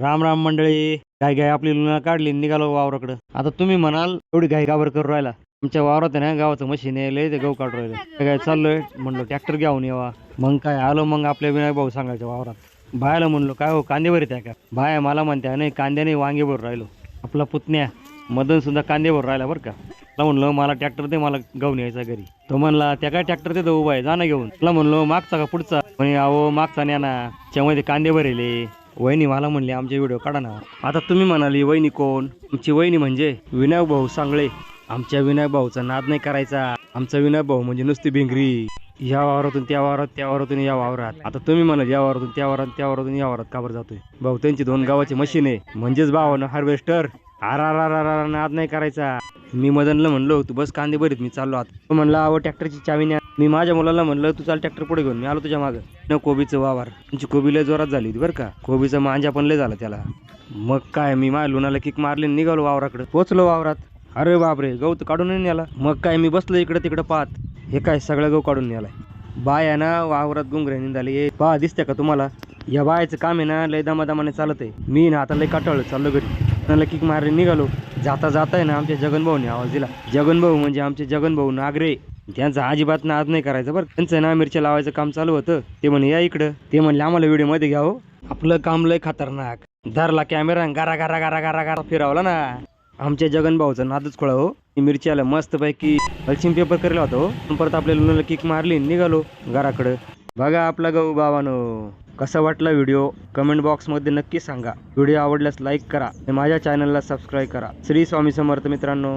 राम राम मंडळी. गाय गाय आपली लुना काढली निघालो वावराकडं. आता तुम्ही म्हणाल एवढी गाय गावर करू राहिला. आमच्या वावरात आहे ना गावाचं मशीन आहे लय ते गहू काढू राहिलं. काय चाललोय? म्हणलो ट्रॅक्टर घेऊन यावा. मग काय आलो मग आपल्या विनायक भाऊ सांगायचं वावरात. बायाला म्हणलो काय हो कांदे भरीत आहे का? बाया मला म्हणत्या नाही कांद्याने वांगे भरून राहिलो. आपला पुतण्या मदन सुद्धा कांदे भरून राहिला बरं का. मला म्हणलं मला ट्रॅक्टर दे मला गहून यायचा घरी. तो म्हणला त्या काय ट्रॅक्टर दे उभा आहे जाणं घेऊन. तुला म्हणलो मागचा का पुढचा? म्हणे अहो मागचा न्या ना त्यामध्ये कांदे भरेले. वहिनी मला म्हणले आमचे व्हिडिओ काढा ना. आता तुम्ही म्हणाली वहिनी कोण? आमची वहिनी म्हणजे विनायक भाऊ सांगळे. आमच्या विनायक भाऊचा नाद नाही करायचा. आमचा विनायक भाऊ म्हणजे नुसती भिंगरी. या वावरातून त्या वावरात त्या वावरातून या वावरात. आता तुम्ही म्हणाल या वावरातून त्या वावरात त्या वावरातून या वावरात काबर जातोय? भाऊ त्यांची दोन गावाची मशीन आहे. म्हणजेच भावानं हार्वेस्टर. आर आर आर आर नाद नाही करायचा मी मदनला म्हणलो तू बस कांदे भरीत मी चाललो आता तो म्हणला अहो ट्रॅक्टरची चावी न्या मी माझ्या मुलाला म्हणलं तू चाल ट्रॅक्टर पुढे घेऊन. मी आलो तुझ्या मागं. न कोबीचं वावर. तुमची कोबी लय जोरात झाली होती बरं का. कोबीचं मांजा पण लय झाला त्याला. मग काय मी माझ्या लुणाला किक मारली निघालो वावराकडे. पोचलो वावरात. अरे बापरे गवत काढून नेला. मग काय मी बसलो इकडे तिकडे पाहत. हे काय सगळं गहू काढून नेलाय. बाय आहे ना वावरात गुंगरे झाली पहा दिसते का तुम्हाला? या बायाचं काम आहे ना लय दमादमाने चालत आहे मी ना आता लय काटाळलो चाललो घरी. त्याला किक मारले निघालो. जाता जाता आहे ना आमच्या जगनभाऊने आवाज दिला. जगनभाऊ म्हणजे आमचे जगनभाऊ नागरे. त्यांचा अजिबात नाद नाही करायचं बरं. त्यांचं ना मिरच्या लावायचं काम चालू होतं. ते म्हणे या इकडं. ते म्हणले आम्हाला व्हिडिओमध्ये घ्यावं आपलं काम लय खतरनाक. धरला कॅमेरा गारा गारा गारा गारा गारा फिरवला ना. आमच्या जगन भाऊचं नादच खोळा हो. मिरच्याला मस्त पैकी पश्चिम पेपर करेल होता हो. परत आपल्या लुनाला किक मारली निघालो घराकडं. बघा आपला गहू बाबानो कसा वाटला व्हिडिओ कमेंट बॉक्समध्ये नक्की सांगा. व्हिडिओ आवडल्यास लाईक करा आणि माझ्या चॅनलला सबस्क्राईब करा. श्री स्वामी समर्थ मित्रांनो.